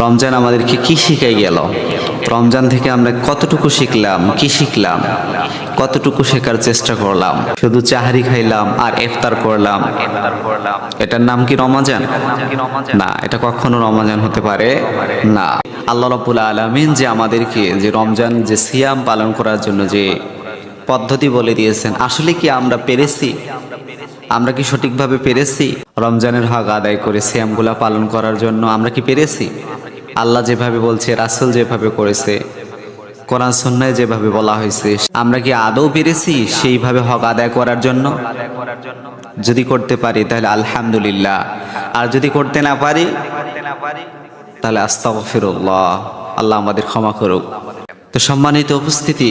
রমজান আমাদেরকে কি শিখাই গেল? রমজান থেকে আমরা কতটুকু শিখলাম? কি শিখলাম? কতটুকু শেখার চেষ্টা করলাম? শুধু চাহারি খাইলাম আর ইফতার করলাম। এটার নাম কি রমজান? না, এটা কখনো রমজান হতে পারে না। আল্লাহ রাব্বুল আলামিন যে আমাদেরকে যে রমজান যে সিয়াম পালন করার জন্য যে পদ্ধতি বলে দিয়েছেন, আসলে কি আমরা পেরেছি? আমরা কি সঠিকভাবে পেরেছি? রমজানের হক আদায় করে সিয়ামগুলা পালন করার জন্য আমরা কি পেরেছি? আল্লাহ যেভাবে বলছে, রাসুল যেভাবে করেছে, কোরআন সন্ন্যায় যেভাবে বলা হয়েছে, আমরা কি আদৌ পেরেছি সেইভাবে হক আদায় করার জন্য? যদি করতে পারি, তাহলে আলহামদুলিল্লাহ। আর যদি করতে না পারি, তাহলে আস্তাগফিরুল্লাহ। আল্লাহ আমাদের ক্ষমা করুক। তো সম্মানিত উপস্থিতি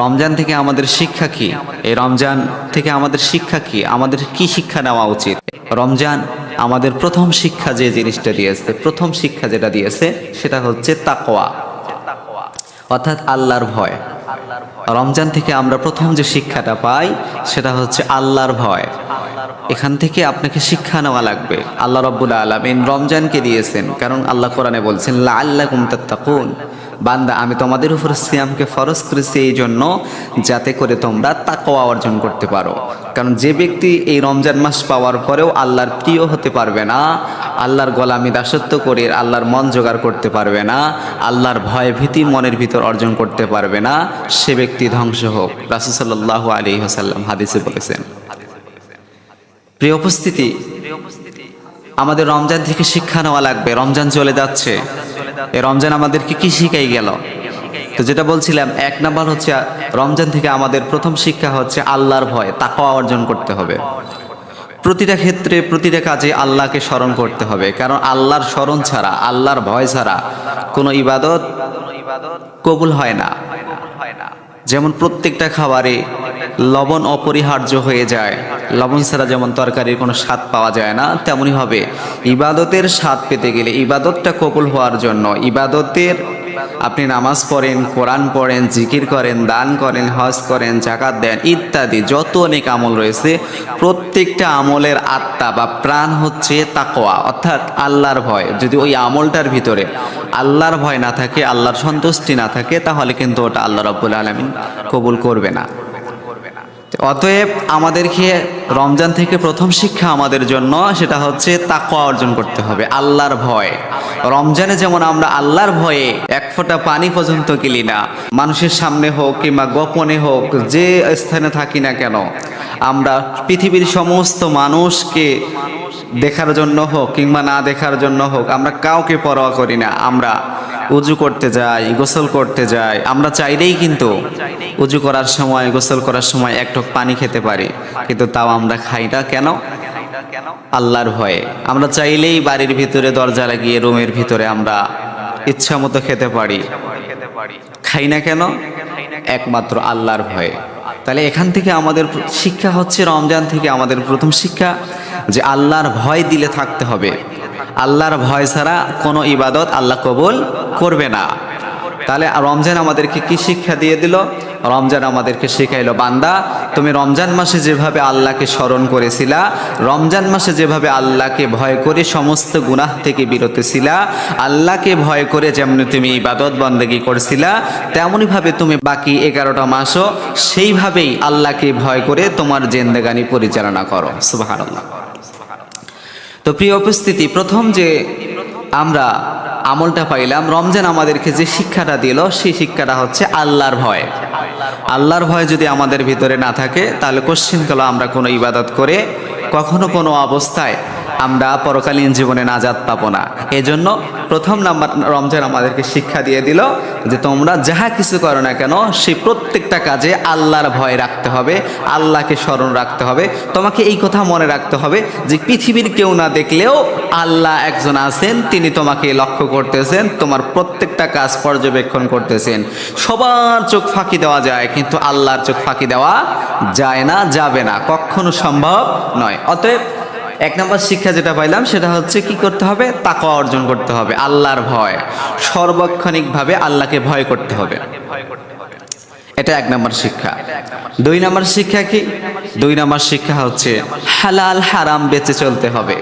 রমজান থেকে আমাদের শিক্ষা কি? এই রমজান থেকে আমাদের শিক্ষা কি? আমাদের কি শিক্ষা নেওয়া উচিত? রমজান আমাদের প্রথম শিক্ষা যে জিনিসটা দিয়েছে, প্রথম শিক্ষা যেটা দিয়েছে, সেটা হচ্ছে তাকোয়া অর্থাৎ আল্লাহর ভয়। রমজান থেকে আমরা প্রথম যে শিক্ষাটা পাই, সেটা হচ্ছে আল্লাহর ভয়। এখান থেকে আপনাকে শিক্ষা নেওয়া লাগবে। আল্লাহ রব্বুল আলমিন রমজানকে দিয়েছেন, কারণ আল্লাহ কোরআনে বলছেন লা আল্লাহ কুমতাত্তাকুন বান্দা, আমি তোমাদের উপর সিয়ামকে ফরজ করেছি এই জন্য যাতে করে তোমরা তাকওয়া অর্জন করতে পারো। কারণ যে ব্যক্তি এই রমজান মাস পাওয়ার পরেও আল্লাহর প্রিয় হতে পারবে না, আল্লাহর গোলামি দাসত্ব করে আল্লাহর মন জোগাড় করতে পারবে না, আল্লাহর ভয় ভীতি মনের ভিতর অর্জন করতে পারবে না, সে ব্যক্তি ধ্বংস হোক। রাসুসাল্লাহ আলী হাসাল্লাম হাদিসে বলেছেন। প্রিয় উপস্থিতি, আমাদের রমজান থেকে শিক্ষা নেওয়া লাগবে, রমজান চলে যাচ্ছে। এই রমজান আমাদেরকে কি শিখাই গেল? তো যেটা বলছিলাম, এক নাম্বার হচ্ছে রমজান থেকে আমাদের প্রথম শিক্ষা হচ্ছে আল্লাহর ভয়, তাকওয়া অর্জন করতে হবে। প্রতিটা ক্ষেত্রে, প্রতিটা কাজে আল্লাহকে স্মরণ করতে হবে। কারণ আল্লাহর স্মরণ ছাড়া, আল্লাহর ভয় ছাড়া কোনো ইবাদত কবুল হয় না। যেমন প্রত্যেকটা খাবারে লবণ অপরিহার্য হয়ে যায়। লবণ ছাড়া যেমন তরকারির কোনো স্বাদ পাওয়া যায় না, তেমনই হবে। ইবাদতের স্বাদ পেতে গেলে ইবাদতটা কবুল হওয়ার জন্য ইবাদতের আপনি নামাজ পড়েন, কোরআন পড়েন, জিকির করেন, দান করেন, হজ করেন জাকাত দেন ইত্যাদি যত অনেক আমল রয়েছে, প্রত্যেকটা আমলের আত্মা বা প্রাণ হচ্ছে তাকোয়া অর্থাৎ আল্লাহর ভয়। যদি ওই আমলটার ভিতরে আল্লাহর ভয় না থাকে, আল্লাহর সন্তুষ্টি না থাকে, তাহলে কিন্তু ওটা আল্লাহ রব্বুল আলমিন কবুল করবে না। অতএব আমাদেরকে রমজান থেকে প্রথম শিক্ষা আমাদের জন্য, সেটা হচ্ছে তাকওয়া অর্জন করতে হবে, আল্লাহর ভয়। রমজানে যেমন আমরা আল্লাহর ভয়ে এক ফোঁটা পানি পর্যন্ত গেলি না, মানুষের সামনে হোক কিংবা গোপনে হোক, যে স্থানে থাকি না কেন, আমরা পৃথিবীর সমস্ত মানুষকে দেখার জন্য হোক কিংবা না দেখার জন্য হোক, আমরা কাউকে পরোয়া করি না, আমরা উজু করতে যাই, গোসল করতে যাই। আমরা চাইলেই কিন্তু উজু করার সময়, গোসল করার সময় এক টক পানি খেতে পারি। কিন্তু তাও আমরা খাই না। কেন? আল্লাহর ভয়ে। আমরা চাইলেই বাড়ির ভিতরে, দরজা লাগিয়ে, রুমের ভিতরে আমরা ইচ্ছা মতো খেতে পারি। খাই না কেন? একমাত্র আল্লাহর ভয়ে। তাহলে এখান থেকে আমাদের শিক্ষা হচ্ছে, রমজান থেকে আমাদের প্রথম শিক্ষা যে আল্লাহর ভয় দিলে থাকতে হবে। আল্লাহর ভয় ছাড়া কোনো ইবাদত আল্লাহ কবুল করবে না। তাহলে রমজান আমাদেরকে কি শিক্ষা দিয়ে দিল? রমজান আমাদেরকে শেখাইলো, বান্দা, তুমি রমজান মাসে যেভাবে আল্লাহকে স্মরণ করেছিলা, রমজান মাসে যেভাবে আল্লাহকে ভয় করে সমস্ত গুনাহ থেকে বিরত ছিলা আল্লাহকে ভয় করে যেমন তুমি ইবাদত বন্দেগি করছিলা তেমনইভাবে তুমি বাকি এগারোটা মাসও সেইভাবেই আল্লাহকে ভয় করে তোমার জেন্দেগানি পরিচালনা করো। সুবাহ তো প্রিয় উপস্থিতি, প্রথম যে আমরা আমলটা পাইলাম, রমজান আমাদেরকে যে শিক্ষাটা দিল, সেই শিক্ষাটা হচ্ছে আল্লাহর ভয়। আল্লাহর ভয় যদি আমাদের ভিতরে না থাকে, তাহলে কোশ্চিনকাল আমরা কোনো ইবাদত করে কখনো কোনো অবস্থায় আমরা পরকালীন জীবনে নাজাত পাবো না। এজন্য প্রথম নাম্বার রমজান আমাদেরকে শিক্ষা দিয়ে দিল যে তোমরা যাহা কিছু করো না কেন, সেই প্রত্যেকটা কাজে আল্লাহর ভয় রাখতে হবে, আল্লাহকে স্মরণ রাখতে হবে। তোমাকে এই কথা মনে রাখতে হবে যে পৃথিবীর কেউ না দেখলেও আল্লাহ একজন আছেন, তিনি তোমাকে লক্ষ্য করতেছেন, তোমার প্রত্যেকটা কাজ পর্যবেক্ষণ করতেছেন। সবার চোখ ফাঁকি দেওয়া যায়, কিন্তু আল্লাহর চোখ ফাঁকি দেওয়া যায় না, যাবে না, কখনো সম্ভব নয়। অতএব এক নম্বর শিক্ষা যেটা পাইলাম, সেটা হচ্ছে কি করতে হবে? তাকওয়া অর্জন করতে হবে, আল্লাহর ভয়। সর্বক্ষণিকভাবে আল্লাহকে ভয় করতে হবে। এটা এক নম্বর শিক্ষা। দুই নম্বর শিক্ষা কি? দুই নম্বর শিক্ষা হচ্ছে হালাল হারাম বেঁচে চলতে হবে।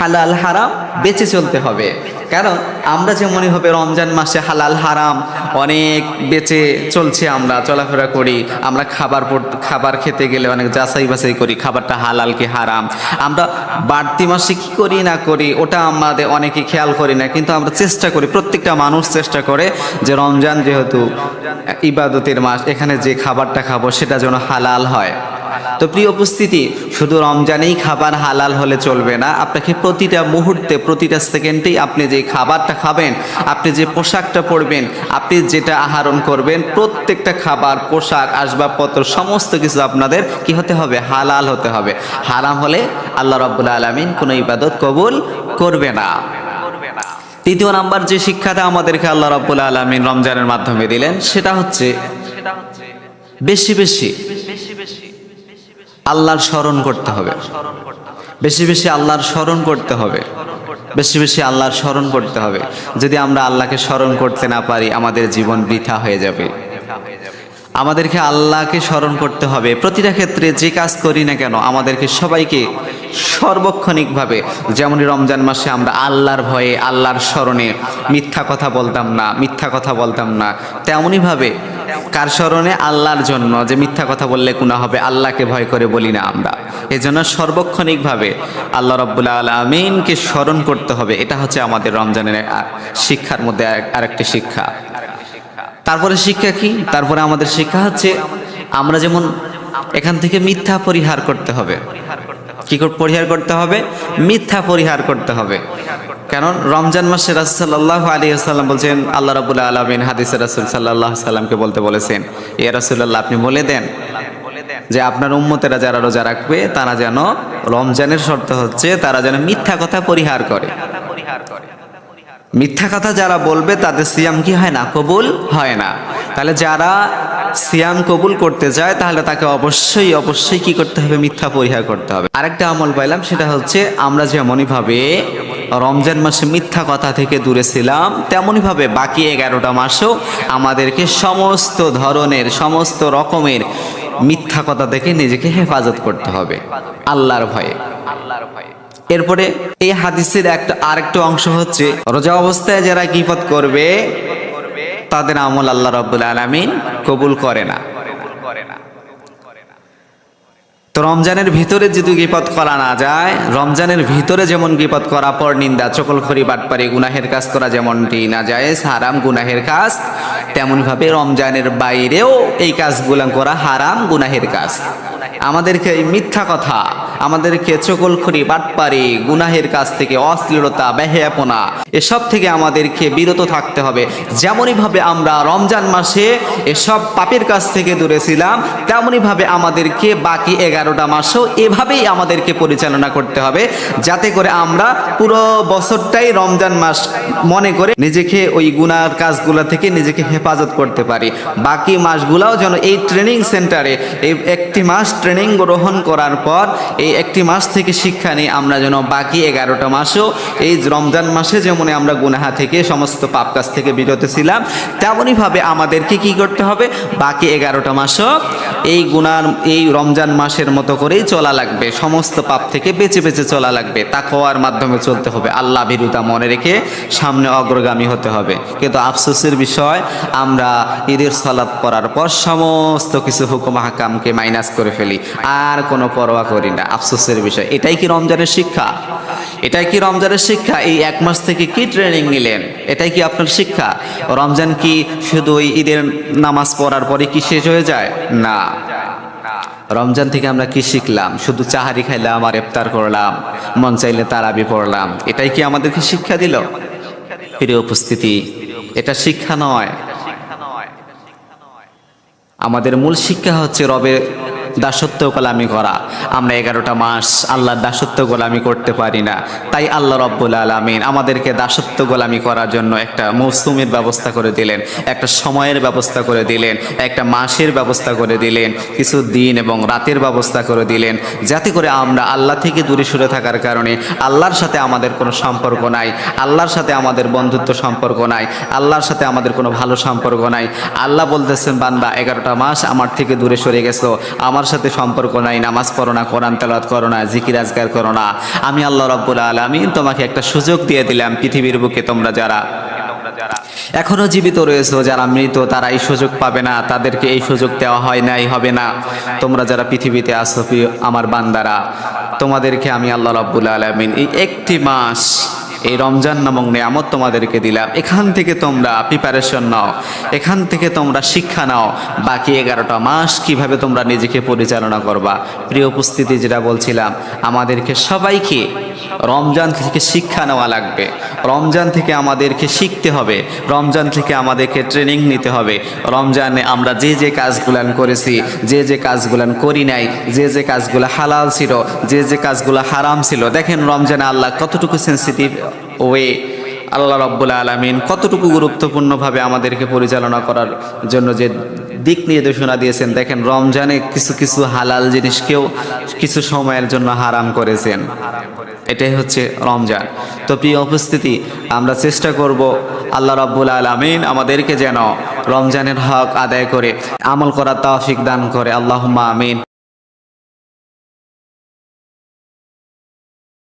হালাল হারাম বেঁচে চলতে হবে। কারণ আমরা যে মনে হবে, রমজান মাসে হালাল হারাম অনেক বেঁচে চলছে আমরা, চলাফেরা করি, আমরা খাবার খাবার খেতে গেলে অনেক যাচাই বাছাই করি, খাবারটা হালাল কি হারাম। আমরা বাড়তি মাসে কী করি না করি, ওটা আমাদের অনেকে খেয়াল করি না, কিন্তু আমরা চেষ্টা করি, প্রত্যেকটা মানুষ চেষ্টা করে যে রমজান যেহেতু ইবাদতের মাস, এখানে যে খাবারটা খাব সেটা যেন হালাল হয়। তো প্রিয় উপস্থিতি শুধু রমজানেই খাবার হালাল হলে চলবে না আপনাকে প্রতিটা মুহূর্তে প্রতিটা সেকেন্ডেই আপনি যে খাবারটা খাবেন আপনি যে পোশাকটা পরবেন আপনি যেটা আহরণ করবেন প্রত্যেকটা খাবার পোশাক আসবাবপত্র সমস্ত কিছু আপনাদের কি হতে হবে? হালাল হতে হবে। হারাম হলে আল্লাহ রব্বুল আলমিন কোনো ইবাদত কবুল করবে না। তৃতীয় নাম্বার যে শিক্ষাটা আমাদেরকে আল্লাহ রব্বুল আলমিন রমজানের মাধ্যমে দিলেন সেটা হচ্ছে বেশি বেশি আল্লাহর স্মরণ করতে হবে। বেশি বেশি আল্লাহর স্মরণ করতে হবে। বেশি বেশি আল্লাহর স্মরণ করতে হবে। যদি আমরা আল্লাহকে স্মরণ করতে না পারি, আমাদের জীবন বৃথা হয়ে যাবে। আমাদেরকে আল্লাহকে স্মরণ করতে হবে। প্রতিটা ক্ষেত্রে যে কাজ করি না কেন, আমাদেরকে সবাইকে সর্বক্ষণিকভাবে, যেমন রমজান মাসে আমরা আল্লাহর ভয়ে, আল্লাহর স্মরণে মিথ্যা কথা বলতাম না, মিথ্যা কথা বলতাম না, তেমনইভাবে কার স্মরণে? আল্লাহর জন্য। যে মিথ্যা কথা বললে গুণা হবে, আল্লাহকে ভয় করে বলি না আমরা। এই জন্য সর্বক্ষণিকভাবে আল্লাহ রব্বুল্লা আলমিনকে স্মরণ করতে হবে। এটা হচ্ছে আমাদের রমজানের শিক্ষার মধ্যে আরেকটি শিক্ষা। তারপরে শিক্ষা কি? তারপরে আমাদের শিক্ষা হচ্ছে আমরা যেমন এখান থেকে মিথ্যা পরিহার করতে হবে। কি পরিহার করতে হবে? মিথ্যা পরিহার করতে হবে। কারণ রমজান মাসে রাসুল্লাহ আলী আসাল্লাম বলছেন, আল্লাহ রাবুল্লাহ আলমিন হাদিসে রাসুল সাল্লাহ সাল্লামকে বলতে বলেছেন, ইয়া রাসুল্লাহ আপনি বলে দেন যে আপনার উম্মতেরা যারা রোজা রাখবে, তারা যেন রমজানের শর্ত হচ্ছে তারা যেন মিথ্যা কথা পরিহার করে। মিথ্যা কথা যারা বলবে, তাদের সিয়াম কি হয় না? কবুল হয় না। তাহলে যারা সিয়াম কবুল করতে যায়, তাহলে তাকে অবশ্যই অবশ্যই কি করতে হবে? মিথ্যা পরিহার করতে হবে। আরেকটা আমল পাইলাম, সেটা হচ্ছে আমরা যেমনই ভাবে রমজান মাসে মিথ্যা কথা থেকে দূরে ছিলাম তেমনই ভাবে বাকি এগারোটা মাসও আমাদেরকে সমস্ত ধরনের, সমস্ত রকমের মিথ্যা কথা থেকে নিজেকে হেফাজত করতে হবে আল্লাহর ভয়ে আল্লাহর ভয়ে। এরপরে এই হাদিসের একটা, আরেকটা অংশ হচ্ছে, রোজা অবস্থায় যারা গিফত করবে তাদের আমল আল্লাহ রব্বুল আলামিন কবুল করে না। তো রমজানের ভিতরে যদি গিপত করা না যায়, রমজানের ভিতরে যেমন গিপত করা পর নিন্দা চকল চকলখড়ি বাটপারি গুনাহের কাজ করা যেমনটি না যায়, হারাম, গুনাহের কাজ, তেমনভাবে রমজানের বাইরেও এই কাজগুলো করা হারাম, গুনাহের কাজ। আমাদেরকে মিথ্যা কথা আমাদেরকে চকলখড়ি বাটপারি, গুনাহের কাছ থেকে অশ্লীলতা, বেহেয়াপনা, এসব থেকে আমাদেরকে বিরত থাকতে হবে। যেমনইভাবে আমরা রমজান মাসে এসব পাপের কাছ থেকে দূরে ছিলাম, তেমনইভাবে আমাদেরকে বাকি এগারোটা মাসও এভাবেই আমাদেরকে পরিচালনা করতে হবে, যাতে করে আমরা পুরো বছরটাই রমজান মাস মনে করে নিজেকে ওই গুনার কাজগুলো থেকে নিজেকে হেফাজত করতে পারি। বাকি মাসগুলোও যেন এই ট্রেনিং সেন্টারে, এই একটি মাস ট্রেনিং গ্রহণ করার পর এই একটি মাস থেকে শিক্ষা নিয়ে আমরা যেন বাকি এগারোটা মাসেও এই রমজান মাসে যেমন আমরা গুনাহা থেকে সমস্ত পাপ কাজ থেকে বিরত ছিলাম, তেমনইভাবে আমাদেরকে কি করতে হবে? বাকি এগারোটা মাসও এই গুনার, এই রমজান মাসের মতো করেই চলা লাগবে। সমস্ত পাপ থেকে বেঁচে বেঁচে চলা লাগবে। তা তাকওয়ার মাধ্যমে চলতে হবে। আল্লাহ বিরুতা মনে রেখে সামনে অগ্রগামী হতে হবে। কিন্তু আফসোসের বিষয়, আমরা ঈদের সালাদ পড়ার পর সমস্ত কিছু হুকুম হাকামকে মাইনাস করে ফেলি। আর কোনো পরোয়া করি না। আফসোসের বিষয়। এটাই কি রমজানের শিক্ষা? এটাই কি রমজানের শিক্ষা? এই এক মাস থেকে কি ট্রেনিং নিলেন? এটাই কি আপনার শিক্ষা? রমজান কি শুধু ওই ঈদের নামাজ পড়ার পরে কি শেষ হয়ে যায়? না। রমজান থেকে আমরা কি শিখলাম? শুধু চাহারি খাইলাম আর ইফতার করলাম, মন চাইলে তারাবি পড়লাম। এটাই কি আমাদেরকে শিক্ষা দিল? প্রিয় উপস্থিতি, এটা শিক্ষা নয়। আমাদের মূল শিক্ষা হচ্ছে রবের দাসত্ব গোলামি করা। আমরা এগারোটা মাস আল্লাহর দাসত্ব গোলামি করতে পারি না। তাই আল্লাহ রব্বুল আলমিন আমাদেরকে দাসত্ব গোলামি করার জন্য একটা মৌসুমের ব্যবস্থা করে দিলেন, একটা সময়ের ব্যবস্থা করে দিলেন, একটা মাসের ব্যবস্থা করে দিলেন, কিছু দিন এবং রাতের ব্যবস্থা করে দিলেন, যাতে করে আমরা আল্লাহ থেকে দূরে সরে থাকার কারণে আল্লাহর সাথে আমাদের কোনো সম্পর্ক নাই, আল্লাহর সাথে আমাদের বন্ধুত্ব সম্পর্ক নাই, আল্লাহর সাথে আমাদের কোনো ভালো সম্পর্ক নাই। আল্লাহ বলতেছেন, বান্দা, এগারোটা মাস আমার থেকে দূরে সরে গেছো, আমার আমার সাথে সম্পর্ক নাই, নামাজ পড়ো না, কোরআন তালাত করো না, জিকির আজগার করো না। আমি আল্লাহ রব্বুল আলমিন তোমাকে একটা সুযোগ দিয়ে দিলাম পৃথিবীর বুকে তোমরা যারা। এখনও জীবিত রয়েছে, যারা মৃত, তারা এই সুযোগ পাবে না, তাদেরকে এই সুযোগ দেওয়া হয় নাই, হবে না। তোমরা যারা পৃথিবীতে আসো আমার বান্দারা, তোমাদেরকে আমি আল্লাহ রব্বুল আলমিন এই একটি মাস এই রমজান নামক নিয়ামত তোমাদেরকে দিলাম। এখান থেকে তোমরা প্রিপারেশন নাও। এখান থেকে তোমরা শিক্ষা নাও। বাকি এগারোটা মাস কীভাবে তোমরা নিজেকে পরিচালনা করবা? প্রিয় উপস্থিতি যেটা বলছিলাম, আমাদেরকে সবাইকে রমজান থেকে শিক্ষা নেওয়া লাগবে। রমজান থেকে আমাদেরকে শিখতে হবে। রমজান থেকে আমাদেরকে ট্রেনিং নিতে হবে। রমজানে আমরা যে যে কাজগুলান করেছি, যে যে কাজগুলান করি নাই, যে যে কাজগুলো হালাল ছিল, যে যে কাজগুলো হারাম ছিল, দেখেন রমজানে আল্লাহ কতটুকু সেন্সিটিভ ওয়ে আল্লাহ রব্বুল আলমিন কতটুকু গুরুত্বপূর্ণভাবে আমাদেরকে পরিচালনা করার জন্য যে দিক নির্দেশনা দিয়েছেন, দেখেন রমজানে কিছু কিছু হালাল জিনিসকেও কিছু সময়ের জন্য হারাম করেছেন। এটাই হচ্ছে রমজান। তো প্রিয় উপস্থিতি, আমরা চেষ্টা করব আল্লাহ রাব্বুল আলামিন আমাদেরকে যেন রমজানের হক আদায় করে আমল করার তৌফিক দান করে। আল্লাহ আমিন।